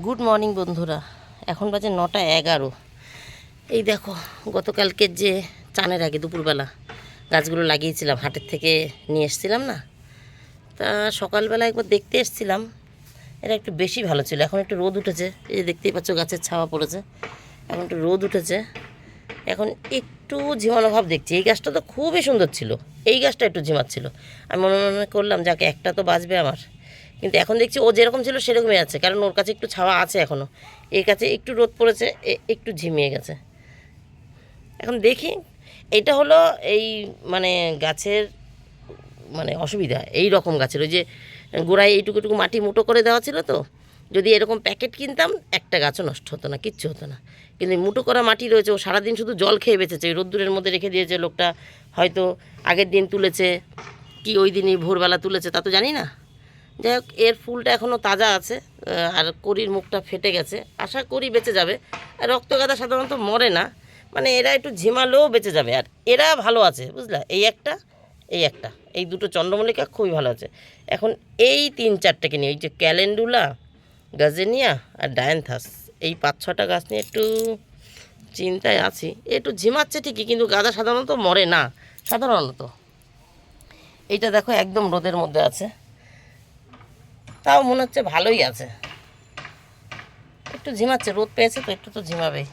Good morning বন্ধুরা। এখন বাজে নটা এগারো। এই দেখো গতকালকের যে চানের আগে দুপুরবেলা গাছগুলো লাগিয়েছিলাম, হাটের থেকে নিয়ে এসেছিলাম না? তা সকালবেলা একবার দেখতে এসেছিলাম এটা একটু বেশি ভালো ছিল। এখন একটু রোদ উঠেছে, এই যে দেখতেই পাচ্ছ গাছের ছাওয়া পড়েছে। এখন একটু রোদ উঠেছে। এখন একটু ঝিমানো ভাব দেখছি। এই গাছটা তো খুবই সুন্দর ছিল। এই গাছটা একটু ঝিমাচ্ছিল। আমি মনে মনে করলাম, যাকে একটা তো বাঁচবে আমার। কিন্তু এখন দেখছি ও যেরকম ছিল সেরকমই আছে, কারণ ওর কাছে একটু ছাওয়া আছে এখনও এর কাছে একটু রোদ পড়েছে একটু ঝিমিয়ে গেছে। এখন দেখি, এটা হলো এই মানে গাছের মানে অসুবিধা, এই রকম গাছের। ওই যে গোড়ায় এইটুকু টুকু মাটি মুটো করে দেওয়া ছিল তো, যদি এরকম প্যাকেট কিনতাম, একটা গাছও নষ্ট হতো না, কিচ্ছু হতো না। কিন্তু মুটো করা মাটি রয়েছে, ও সারাদিন শুধু জল খেয়ে বেঁচেছে, ওই রোদ্দুরের মধ্যে রেখে দিয়েছে লোকটা, হয়তো আগের দিন তুলেছে, কি ওই দিনই ভোরবেলা তুলেছে, তা তো জানি না। যাই হোক, এর ফুলটা এখনও তাজা আছে আর করির মুখটা ফেটে গেছে। আশা করি বেঁচে যাবে। আর রক্ত রক্তগাদা সাধারণত মরে না। মানে এরা একটু ঝিমালেও বেঁচে যাবে। আর এরা ভালো আছে, বুঝলা? এই একটা এই একটা। এই দুটো চন্দ্রমল্লিকা খুবই ভালো আছে। এখন এই তিন চারটাকে নিয়ে, এই যে ক্যালেন্ডুলা, গাজেনিয়া আর ডায়ান্থাস, এই পাঁচ ছটা গাছ নিয়ে একটু চিন্তায় আছি। একটু ঝিমাচ্ছে ঠিকই, কিন্তু গাদা সাধারণত মরে না, সাধারণত। এইটা দেখো একদম রোদের মধ্যে আছে। তাও মনে হচ্ছে ভালোই আছে। একটু ঝিমাচ্ছে, রোদ পেয়েছে তো একটু তো ঝিমাবেই।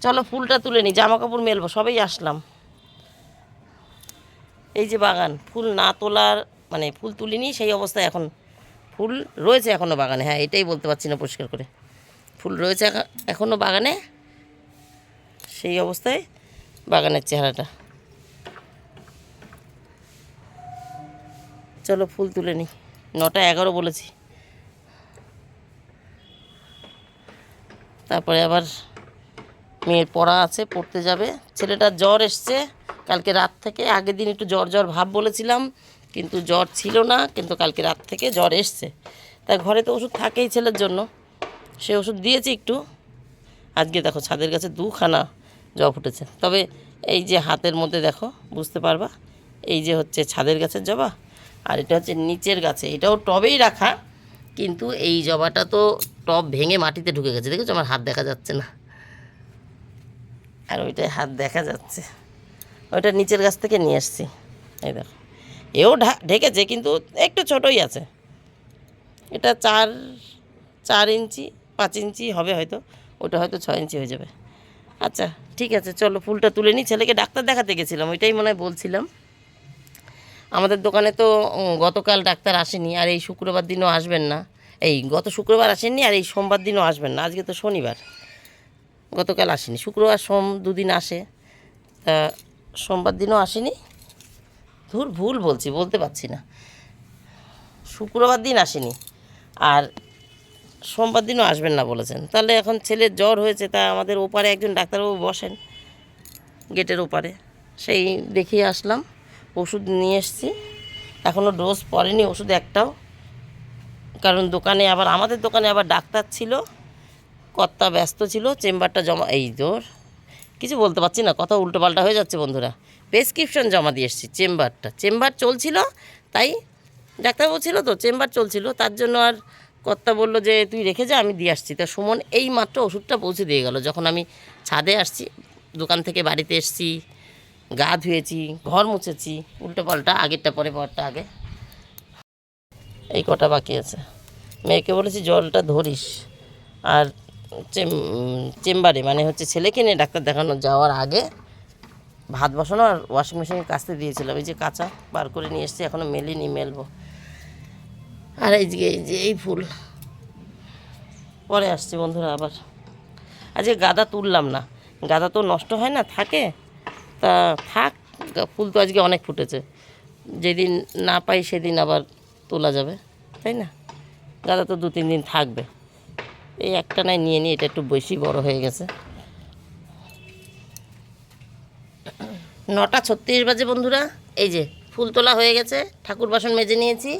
চলো ফুলটা তুলে নিই জামা কাপড় মেলবো, সবাই আসলাম। এই যে বাগান, ফুল না তোলার মানে ফুল তুলিনি, সেই অবস্থায় এখন ফুল রয়েছে এখনও বাগানে। হ্যাঁ এটাই বলতে পারছি না পরিষ্কার করে। ফুল রয়েছে এখ- এখনও বাগানে। সেই অবস্থায় বাগানের চেহারাটা। চলো ফুল তুলে নিই নটা এগারো বলেছি। তারপরে আবার মেয়ের পড়া আছে, পড়তে যাবে। ছেলেটার জ্বর এসছে কালকে রাত থেকে। আগের দিন একটু জ্বর জ্বর ভাব বলেছিলাম, কিন্তু জ্বর ছিল না, কিন্তু কালকে রাত থেকে জ্বর এসছে। তাই ঘরে তো ওষুধ থাকেই ছেলের জন্য। সে ওষুধ দিয়েছি একটু। আজকে দেখো ছাদের কাছে দুখানা জব উঠেছে তবে এই যে হাতের মধ্যে দেখো, বুঝতে পারবা? এই যে হচ্ছে ছাদের গাছের জবা। আর এটা হচ্ছে নিচের গাছে। এটাও টবেই রাখা, কিন্তু এই জবাটা তো টব ভেঙে মাটিতে ঢুকে গেছে। দেখেছ? আমার হাত দেখা যাচ্ছে না। আর ওইটায় হাত দেখা যাচ্ছে। ওইটা নিচের গাছ থেকে নিয়ে এসছি এই দেখো। এও ঢেকেছে, কিন্তু একটু ছোটই আছে। এটা চার চার ইঞ্চি, পাঁচ ইঞ্চি হবে হয়তো। ওটা হয়তো ছয় ইঞ্চি হয়ে যাবে। আচ্ছা ঠিক আছে, চলো, ফুলটা তুলে নিই ছেলেকে ডাক্তার দেখাতে গেছিলাম। ওইটাই মনে হয় বলছিলাম। আমাদের দোকানে তো গতকাল ডাক্তার আসেনি, আর এই শুক্রবার দিনও আসবেন না। এই গত শুক্রবার আসেননি, আর এই সোমবার দিনও আসবেন না, আজকে তো শনিবার। গতকাল আসেনি, শুক্রবার সোম দুদিন আসে। তা সোমবার দিনও আসেনি। ধুর, ভুল বলছি, বলতে পারছি না। শুক্রবার দিন আসেনি, আর সোমবার দিনও আসবেন না বলেছেন। তাহলে এখন ছেলের জ্বর হয়েছে, তা আমাদের ওপারে একজন ডাক্তারবাবু বসেন, গেটের ওপারে। সেই দেখিয়ে আসলাম। ওষুধ নিয়ে এসেছি। এখনও ডোজ পড়েনি, ওষুধ একটাও। কারণ দোকানে আবার, আমাদের দোকানে আবার ডাক্তার ছিল, কর্তা ব্যস্ত ছিল, চেম্বারটা জমা, এই তোর কিছু বলতে পারছি না, কথা উল্টোপাল্টা হয়ে যাচ্ছে বন্ধুরা। প্রেসক্রিপশন জমা দিয়ে এসেছি, চেম্বারটা। চেম্বার চলছিল, তাই ডাক্তার বলছিল তো, চেম্বার চলছিল। তার জন্য আর কর্তা বলল যে, তুই রেখে যা, আমি দিয়ে আসছি। তা সুমন এই মাত্র ওষুধটা পৌঁছে দিয়ে গেল। যখন আমি ছাদে আসছি, দোকান থেকে বাড়িতে এসছি গা ধুয়েছি, ঘর মুছেছি, উল্টো পাল্টা, আগেরটা পরে পরটা আগে। এই কটা বাকি আছে। মেয়েকে বলেছি, জলটা ধরিস। আর চেম- চেম্বারে মানে হচ্ছে ছেলেকে নিয়ে ডাক্তার দেখানো যাওয়ার আগে ভাত বসানো আর ওয়াশিং মেশিন কাচতে দিয়েছিলাম। এই যে কাঁচা বার করে নিয়ে এসেছি এখনও মেলিনি, মেলবো। আর এই যে এই যে, এই ফুল। পরে আসছি বন্ধুরা আবার। আজকে গাদা তুললাম না। গাদা তো নষ্ট হয় না, থাকে। তা থাক ফুল তো আজকে অনেক ফুটেছে। যেদিন না পাই সেদিন আবার তোলা যাবে, তাই না? গাদা তো দু, তিন দিন থাকবে। এই একটা নাই নিয়ে নিই এটা একটু বেশি বড় হয়ে গেছে। নটা ছত্রিশ বাজে বন্ধুরা, এই যে ফুল তোলা হয়ে গেছে, ঠাকুর বাসন মেজে নিয়েছি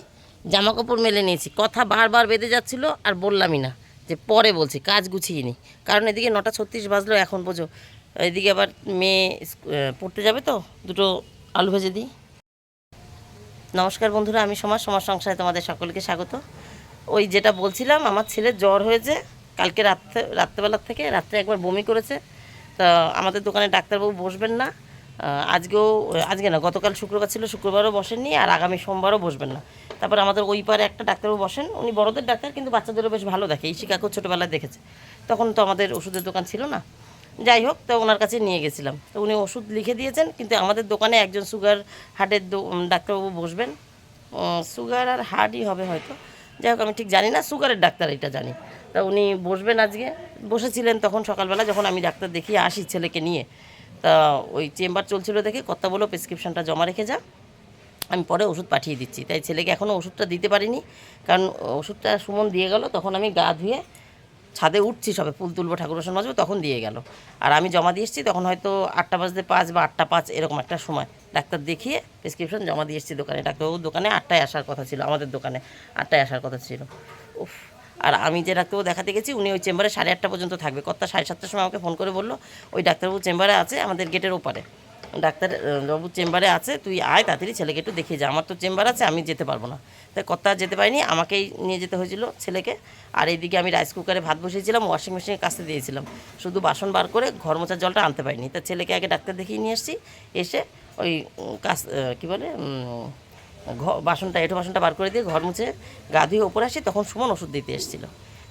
জামা কাপড় মেলে নিয়েছি। কথা বারবার বেঁধে যাচ্ছিল আর বললামই না, যে পরে বলছি, কাজ গুছিয়ে নি। কারণ এদিকে নটা ছত্রিশ বাজলো, এখন বোঝো এদিকে আবার মেয়ে পড়তে যাবে তো, দুটো আলু ভেজে দিই। নমস্কার বন্ধুরা, আমি সমাজ সমাজ সংসারে তোমাদের সকলকে স্বাগত। ওই যেটা বলছিলাম, আমার ছেলের জ্বর হয়েছে, কালকে রাত্রে, রাত্রেবেলার থেকে রাত্রে একবার বমি করেছে। তা আমাদের দোকানে ডাক্তারবাবু বসবেন না। আজকেও, আজকে না, গতকাল শুক্রবার ছিল, শুক্রবারও বসেননি, আর আগামী সোমবারও বসবেন না। তারপর আমাদের ওই পারে একটা ডাক্তারবাবু বসেন, উনি বড়দের ডাক্তার, কিন্তু বাচ্চাদেরও বেশ ভালো দেখে, এই শিকাকেও ছোটোবেলায় দেখেছে। তখন তো আমাদের ওষুধের দোকান ছিল না। যাই হোক, তো ওনার কাছে নিয়ে গেছিলাম। তো উনি ওষুধ লিখে দিয়েছেন, কিন্তু আমাদের দোকানে একজন সুগার হার্টের ডাক্তারবাবু বসবেন। সুগার আর হার্টই হবে হয়তো। যাই হোক, আমি ঠিক জানি না, সুগারের ডাক্তার এটা জানি। তা উনি বসবেন আজকে। বসেছিলেন তখন সকালবেলা, যখন আমি ডাক্তার দেখিয়ে আসি ছেলেকে নিয়ে। তা ওই চেম্বার চলছিল দেখে কর্তা বলো প্রেসক্রিপশনটা জমা রেখে যা। আমি পরে ওষুধ পাঠিয়ে দিচ্ছি। তাই ছেলেকে এখনও ওষুধটা দিতে পারিনি, কারণ ওষুধটা সুমন দিয়ে গেল। তখন আমি গা ধুয়ে ছাদে উঠছি সবে, ফুল তুলবো, ঠাকুর বাসন মাজবো তখন দিয়ে গেল। আর আমি জমা দিয়ে এসেছি, তখন হয়তো আটটা বাজতে পাঁচ বা আটটা পাঁচ, এরকম একটা সময়। ডাক্তার দেখিয়ে প্রেসক্রিপশন জমা দিয়ে এসেছি দোকানে। ডাক্তারবাবুর দোকানে আটটায় আসার কথা ছিল, আমাদের দোকানে আটটায় আসার কথা ছিল। উফ, আর আমি যে ডাক্তারবাবু দেখাতে গেছি, উনি ওই চেম্বারে সাড়ে আটটা পর্যন্ত থাকবে। কর্তা সাড়ে সাতটার সময় আমাকে ফোন করে বলল, ওই ডাক্তারবাবু চেম্বারে আছে আমাদের গেটের ওপারে। ডাক্তার বাবু চেম্বারে আছে, তুই আয় তাড়াতাড়ি ছেলেকে একটু দেখিয়ে যা। আমার তো চেম্বার আছে, আমি যেতে পারব না। তাই কর্তা যেতে পারিনি, আমাকেই নিয়ে যেতে হয়েছিল ছেলেকে। আর এইদিকে আমি রাইস কুকারে ভাত বসিয়েছিলাম ওয়াশিং মেশিনে কাচতে দিয়েছিলাম। শুধু বাসন বার করে ঘর মোছার জলটা আনতে পারিনি। তা ছেলেকে আগে ডাক্তার দেখিয়ে নিয়ে এসেছি এসে ওই কাজ কী বলে বাসনটা এঁটো বাসনটা বার করে দিয়ে ঘর মুছে গা ধুয়ে ওপরে আসি, তখন সুমন ওষুধ দিতে এসেছিল।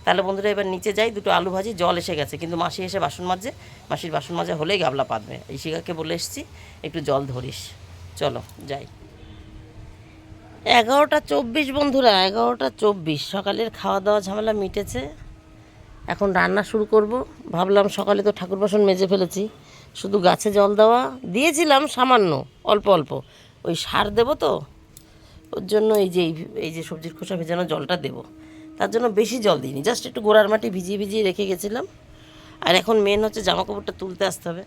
তাহলে বন্ধুরা এবার নিচে যাই, দুটো আলু ভাজি, জল এসে গেছে। কিন্তু মাসি এসে বাসন মাজে মাসির বাসন মাজা হলেই গাবলা পাতবে। এই শিকাকে বলে এসেছি, একটু জল ধরিস। চলো, যাই। এগারোটা চব্বিশ বন্ধুরা, এগারোটা চব্বিশ। সকালের খাওয়া দাওয়া ঝামেলা মিটেছে। এখন রান্না শুরু করব। ভাবলাম সকালে তো ঠাকুর বাসন মেজে ফেলেছি। শুধু গাছে জল দেওয়া, দিয়েছিলাম সামান্য, অল্প অল্প। ওই সার দেবো তো, ওর জন্য এই যে এই যে সবজির খোসা ভেজানো জলটা দেবো। তার জন্য বেশি জল দিইনি। জাস্ট একটু গোড়ার মাটি ভিজিয়ে ভিজিয়ে রেখে গেছিলাম। আর এখন মেন হচ্ছে জামা কাপড়টা তুলতে আসতে হবে।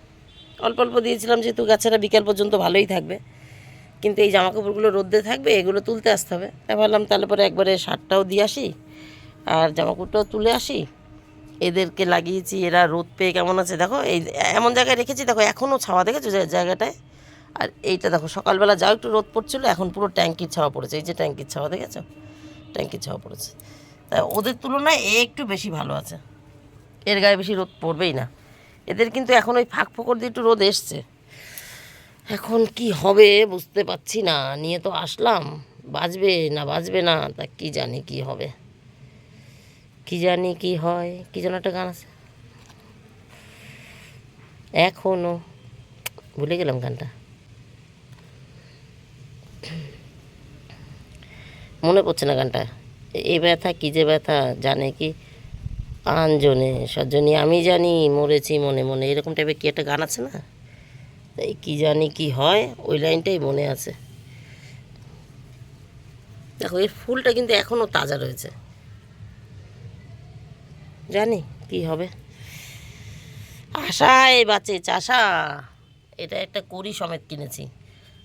অল্প অল্প দিয়েছিলাম যেহেতু গাছেরা বিকাল পর্যন্ত ভালোই থাকবে। কিন্তু এই জামা কাপড়গুলো রোদ্দে থাকবে, এগুলো তুলতে আসতে হবে। তাই ভাবলাম তাহলে পরে একবারে শার্টটাও দিয়ে আসি, আর জামা কাপড়টাও তুলে আসি। এদেরকে লাগিয়েছি, এরা রোদ পেয়ে কেমন আছে দেখো, এই এমন জায়গায় রেখেছি, দেখো এখনও ছাওয়া দেখেছ জায়গাটায়? আর এইটা দেখো, সকালবেলা যাও একটু রোদ পড়ছিল, এখন পুরো ট্যাঙ্কির ছাওয়া পড়েছে। এই যে ট্যাঙ্কির ছাওয়া, দেখেছ? ট্যাঙ্কির ছাওয়া পড়েছে। তা ওদের তুলনায় এ একটু বেশি ভালো আছে। এর গায়ে বেশি রোদ পড়বেই না। এদের কিন্তু এখন ওই ফাঁক ফোকর দিয়ে একটু রোদ এসছে। এখন কি হবে বুঝতে পারছি না। নিয়ে তো আসলাম। বাজবে না বাজবে না, তা কি জানি কি হবে। কি জানি কি হয়, কি যেন একটা গান আছে। এখনও। ভুলে গেলাম গানটা। মনে পড়ছে না গানটা। এ ব্যথা কী যে ব্যথা জানে কি? আঞ্জনে সজ্জনী আমি জানি, মরেছি মনে মনে। এরকম টাইপের কি একটা গান আছে না? তাই কি জানি কি হয়, ওই লাইনটাই মনে আছে। দেখো, এর ফুলটা কিন্তু এখনও তাজা রয়েছে। জানি কি হবে। আশায় বাঁচে চাষা এটা একটা করি সমেত কিনেছি।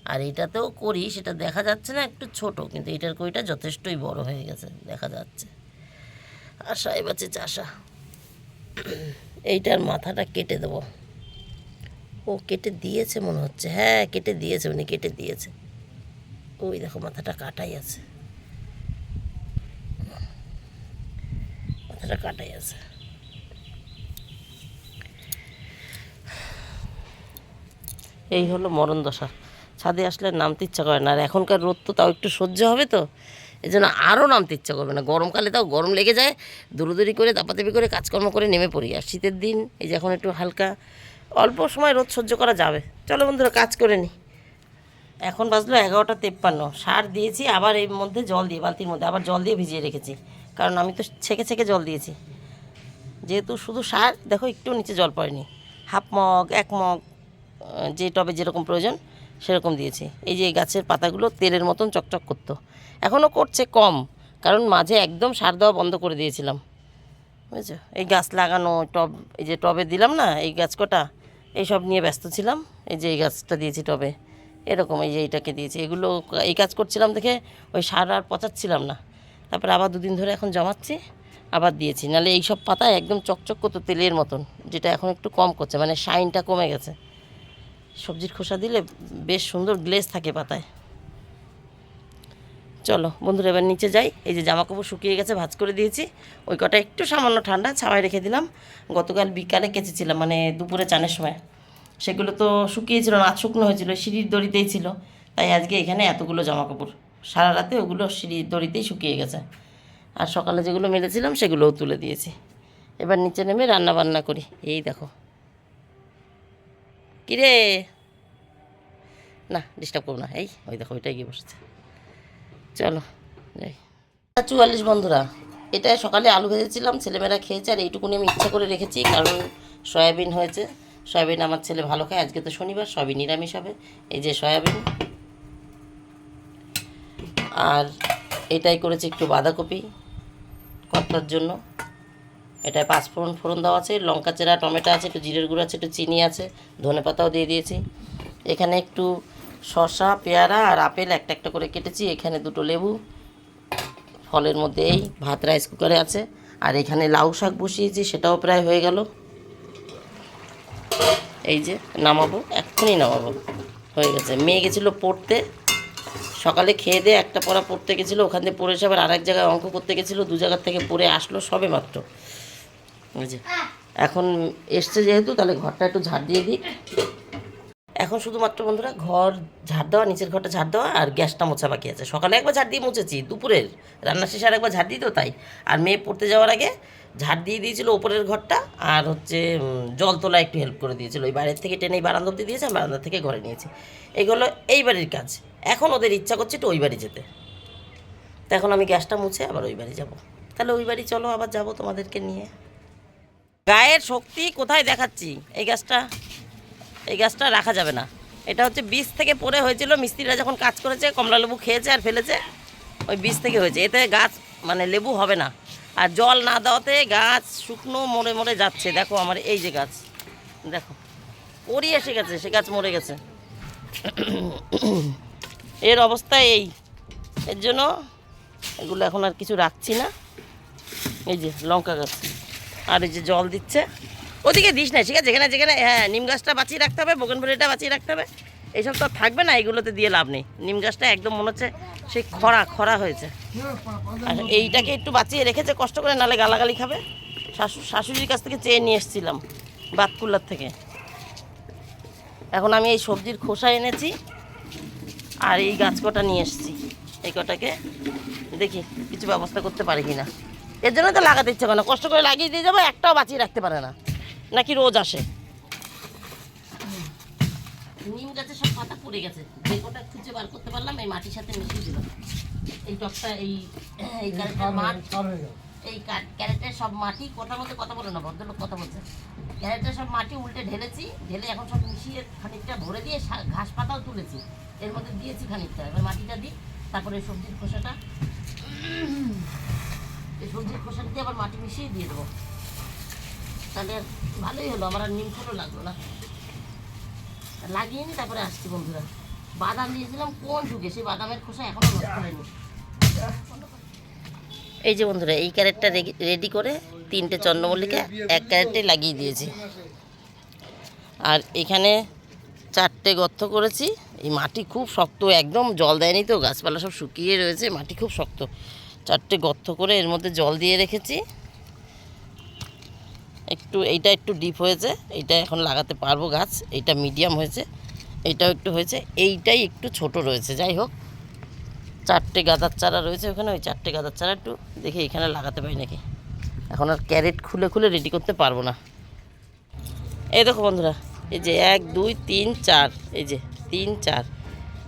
আর এটাতেও করি, সেটা দেখা যাচ্ছে না একটু ছোট, কিন্তু এটার করিটা যথেষ্টই বড় হয়ে গেছে, দেখা যাচ্ছে। আশায় বাঁচে চাষা। এইটার মাথাটা কেটে দেবো। ও কেটে দিয়েছে মনে হচ্ছে। হ্যাঁ কেটে দিয়েছে, উনি কেটে দিয়েছে। ওই দেখো মাথাটা কাটাই আছে। মাথাটা কাটাই আছে। এই হলো মরণ দশা। ছাদে আসলে নামতে ইচ্ছা করে না। আর এখনকার রোদ তো তাও একটু সহ্য হবে তো। এই জন্য আরও নামতে ইচ্ছা করবে না। গরমকালে তাও গরম লেগে যায়, দৌড়দৌড়ি করে দাপাদাপি করে, কাজকর্ম করে নেমে পড়ি। আর শীতের দিন, এই যে এখন একটু হালকা, অল্প সময় রোদ সহ্য করা যাবে। চলো বন্ধুরা, কাজ করে নিই এখন বাজলো এগারোটা তেপ্পান্ন। সার দিয়েছি, আবার এর মধ্যে জল দিয়ে, বালতির মধ্যে আবার জল দিয়ে ভিজিয়ে রেখেছি। কারণ আমি তো ছেঁকে ছেঁকে জল দিয়েছি। যেহেতু শুধু সার, দেখো একটু নিচে জল পড়েনি। হাফ মগ, এক মগ যে টবে যেরকম প্রয়োজন সেরকম দিয়েছি। এই যে গাছের পাতাগুলো তেলের মতন চকচক করতো। এখনও করছে কম, কারণ মাঝে একদম সার দেওয়া বন্ধ করে দিয়েছিলাম। বুঝেছ? এই গাছ লাগানো, টব, এই যে টবে দিলাম না, এই গাছ কটা এইসব নিয়ে ব্যস্ত ছিলাম। এই যে এই গাছটা দিয়েছি টবে। এরকম এই যে এইটাকে দিয়েছি। এগুলো এই কাজ করছিলাম দেখে ওই সার আর পচাচ্ছিলাম না। তারপরে আবার দুদিন ধরে এখন জমাচ্ছি, আবার দিয়েছি। নাহলে এইসব পাতা একদম চকচক করতো তেলের মতন, যেটা এখন একটু কম করছে মানে শাইনটা কমে গেছে। সবজির খোসা দিলে বেশ সুন্দর গ্লেজ থাকে পাতায়। চলো বন্ধুরা, এবার নিচে যাই। এই যে জামা কাপড় শুকিয়ে গেছে, ভাঁজ করে দিয়েছি। ওই কটা একটু সামান্য ঠান্ডা, ছাওয়ায় রেখে দিলাম। গতকাল বিকালে কেচেছিলাম মানে দুপুরে চানের সময়। সেগুলো তো শুকিয়েছিল না শুকনো হয়েছিল সিঁড়ির দড়িতেই ছিল। তাই আজকে এখানে এতগুলো জামা কাপড় সারা রাতে ওগুলো সিঁড়ির দড়িতেই শুকিয়ে গেছে। আর সকালে যেগুলো মেলেছিলাম, সেগুলোও তুলে দিয়েছি। এবার নিচে নেমে রান্না বান্না করি। এই দেখো। কিরে? না ডিস্টার্ব করব না। এই, ওই দেখো, ওইটাই গিয়ে বসেছে। চলো, যাই। চুয়াল্লিশ বন্ধুরা, এটা সকালে আলু ভেজেছিলাম, ছেলেমেয়েরা খেয়েছে, আর এইটুকুনি আমি ইচ্ছা করে রেখেছি, কারণ সয়াবিন হয়েছে। সয়াবিন আমার ছেলে ভালো খায়, আজকে তো শনিবার, সবই নিরামিষ হবে। এই যে সয়াবিন। আর এটাই করেছি একটু বাঁধাকপি, কর্তার জন্য। এটায় পাঁচফোড়ন ফোড়ন দেওয়া আছে, লঙ্কা চেরা, টমেটো আছে, একটু জিরের গুঁড়ো আছে, একটু চিনি আছে, ধনে পাতাও দিয়ে দিয়েছি। এখানে একটু শসা, পেয়ারা আর আপেল একটা একটা করে কেটেছি। এখানে দুটো লেবু, ফলের মধ্যে এই ভাত রাইস কুকারে আছে। আর এখানে লাউ শাক বসিয়েছি, সেটাও প্রায় হয়ে গেল। এই যে নামাবো, এক্ষুনি নামাবো। হয়ে গেছে। মেয়ে গেছিল পড়তে। সকালে খেয়ে দিয়ে একটা পড়া পড়তে গেছিল, ওখান থেকে পড়ে এসে আবার আরেক জায়গায় অঙ্ক করতে গেছিল, দু জায়গার থেকে পড়ে আসলো সবে মাত্র। এখন এসছে যেহেতু, তাহলে ঘরটা একটু ঝাড় দিয়ে দিই। এখন শুধুমাত্র বন্ধুরা, ঘর ঝাড় দেওয়া, নিচের ঘরটা ঝাড় দেওয়া, আর গ্যাসটা মোছা বাকি আছে। সকালে একবার ঝাড় দিয়ে মুছেছি, দুপুরের। রান্না শেষে আর একবার ঝাড় দিই তো তাই। আর মেয়ে পড়তে যাওয়ার আগে ঝাড় দিয়ে দিয়েছিল ওপরের ঘরটা, আর হচ্ছে জল তোলা একটু হেল্প করে দিয়েছিল। ওই বাইরের থেকে টেনে বারান্দা অব্দি দিয়েছে, আমি বারান্দা থেকে ঘরে নিয়েছি। এগুলো এই বাড়ির কাজ। এখন ওদের ইচ্ছা করছে একটু ওই বাড়ি যেতে। তো এখন আমি গ্যাসটা মুছে আবার ওই বাড়ি যাব। তাহলে ওই বাড়ি চলো, আবার যাব তোমাদেরকে নিয়ে। গায়ের শক্তি কোথায় দেখাচ্ছি? এই গাছটা এই গাছটা রাখা যাবে না। এটা হচ্ছে বীজ থেকে পড়ে হয়েছিল, মিস্ত্রিরা যখন কাজ করেছে, কমলা লেবু খেয়েছে আর ফেলেছে, ওই বীজ থেকে হয়েছে। এতে গাছ মানে লেবু হবে না। আর জল না দেওয়াতে গাছ শুকনো মরে মরে যাচ্ছে। দেখো আমার এই যে গাছ, দেখো। পরি এসে গেছে, সে গাছ মরে গেছে। এর অবস্থা এই। এর জন্য এগুলো এখন আর কিছু রাখছি না। এই যে লঙ্কা গাছ। আর এই যে জল দিচ্ছে। ওদিকে দিস না, ঠিক আছে? যেখানে যেখানে হ্যাঁ নিম গাছটা বাঁচিয়ে রাখতে হবে, বগনভেলিটা বাঁচিয়ে রাখতে হবে। এইসব তো থাকবে না এগুলোতে দিয়ে লাভ নেই। নিম গাছটা একদম মনে হচ্ছে সেই খরা খরা হয়েছে। আর এইটাকে একটু বাঁচিয়ে রেখেছে, কষ্ট করে, নালে গালাগালি খাবে। শাশু, শাশুড়ির কাছ থেকে চেয়ে নিয়ে এসেছিলাম বাতকুল্লার থেকে। এখন আমি এই সবজির খোসা এনেছি, আর এই গাছ কটা নিয়ে এসেছি। এই কটাকে দেখি, কিছু ব্যবস্থা করতে পারি কি না এর জন্য তো লাগাতে ইচ্ছে করে না। কষ্ট করে লাগিয়ে দিয়ে যাব একটাও বাঁচিয়ে রাখতে পারে না। নাকি রোজ আসে? নিম গাছে সব পাতা পড়ে গেছে। যে কটা খুঁজে বার করতে পারলাম এই মাটির সাথে মিশিয়ে দিলাম। এই টকটা এই এই ক্যারেটের মাঠ এই ক্যারেটের সব মাটি কথার মধ্যে কথা বলে না ভদ্রলোক কথা বলছে। ক্যারেটের সব মাটি উল্টে ঢেলেছি ঢেলে এখন সব মিশিয়ে খানিকটা ভরে দিয়ে ঘাস পাতাও তুলেছি। এর মধ্যে দিয়েছি খানিকটা এবার মাটিটা দিই তারপরে সবজির খোসাটা। সবজির খোসাটা দিয়ে আবার মাটি মিশিয়ে দিয়ে দেবো। তাহলে ভালোই হলো, আমার আর নিম খোলও লাগল না। লাগিয়ে নি, তারপরে আসছি বন্ধুরা। বাদাম দিয়েছিলাম কোন যুগে? সেই বাদামের খোসা এখনও নষ্ট এই যে বন্ধুরা, এই ক্যারেটটা রেডি করে তিনটে চন্দ্রমল্লিকা এক ক্যারেটে লাগিয়ে দিয়েছি। আর এখানে চারটে গর্ত করেছি। এই মাটি খুব শক্ত, একদম জল দেয়নি তো, গাছপালা সব শুকিয়ে রয়েছে, মাটি খুব শক্ত। চারটে গর্ত করে এর মধ্যে জল দিয়ে রেখেছি। একটু এইটা একটু ডিপ হয়েছে এইটা এখন লাগাতে পারব গাছ এইটা মিডিয়াম হয়েছে এইটাও একটু হয়েছে এইটাই একটু ছোট রয়েছে যাই হোক। চারটে গাঁদার চারা রয়েছে ওখানে ওই চারটে গাঁদার চারা একটু দেখি এখানে লাগাতে পারি নাকি। এখন আর ক্যারেট খুলে খুলে রেডি করতে পারব না। এই দেখো বন্ধুরা এই যে এক দুই তিন চার এই যে তিন চার।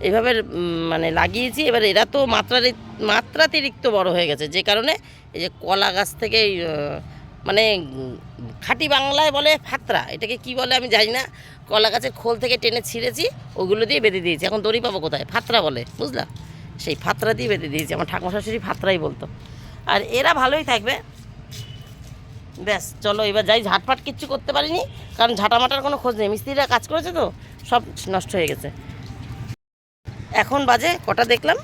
এইভাবে উম, মানে লাগিয়েছি এবার এরা তো মাত্রারি মাত্রাতিরিক্ত বড় হয়ে গেছে। যে কারণে এই যে কলা গাছ থেকে মানে খাঁটি বাংলায় বলে ফাতরা, এটাকে কি বলে আমি জানি না। কলা গাছের খোল থেকে টেনে ছিঁড়েছি, ওগুলো দিয়ে বেঁধে দিয়েছি। এখন দড়ি পাবো কোথায়? ফাতরা বলে, বুঝলা? সেই ফাতরা দিয়ে বেঁধে দিয়েছি, আমার ঠাকুমা শাশুড়ি ফাতরাই বলতো। আর এরা ভালোই থাকবে। ব্যাস, চলো এবার যাই, ঝাটফাট কিচ্ছু করতে পারিনি, কারণ ঝাঁটামাটার কোনো খোঁজ নেই। মিস্ত্রিরা কাজ করেছে তো, সব নষ্ট হয়ে গেছে। এখন বাজে কটা দেখলাম?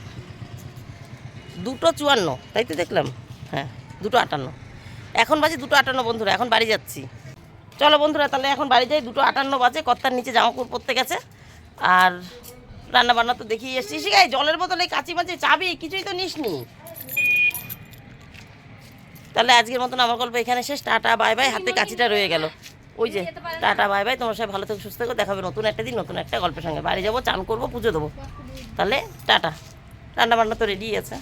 দুটো চুয়ান্ন, তাই তো দেখলাম? হ্যাঁ দুটো আটান্ন। এখন বাজে দুটো আটান্ন বন্ধুরা, এখন বাড়ি যাচ্ছি। চলো বন্ধুরা, তাহলে এখন বাড়ি যাই, দুটো আটান্ন বাজে, কর্তার নিচে জামা কাপড় পরতে গেছে। আর রান্না বান্না তো দেখিয়ে এসছিস গাই জলের বোতলে কাঁচি মাচি চাবি, কিছুই তো নিস নি তাহলে আজকের মতন আমার গল্প এখানে শেষ। টাটা, বাই বাই, হাতে কাঁচিটা রয়ে গেল। ওই যে, টাটা, বাই বাই, তোমার সাথে ভালো থেকে, সুস্থ থেকো দেখাবে নতুন একটা দিন, নতুন একটা গল্পের সঙ্গে। বাড়ি যাব, চান করব, পুজো দেবো। তাহলে টাটা। রান্না বান্না তো রেডি আছে।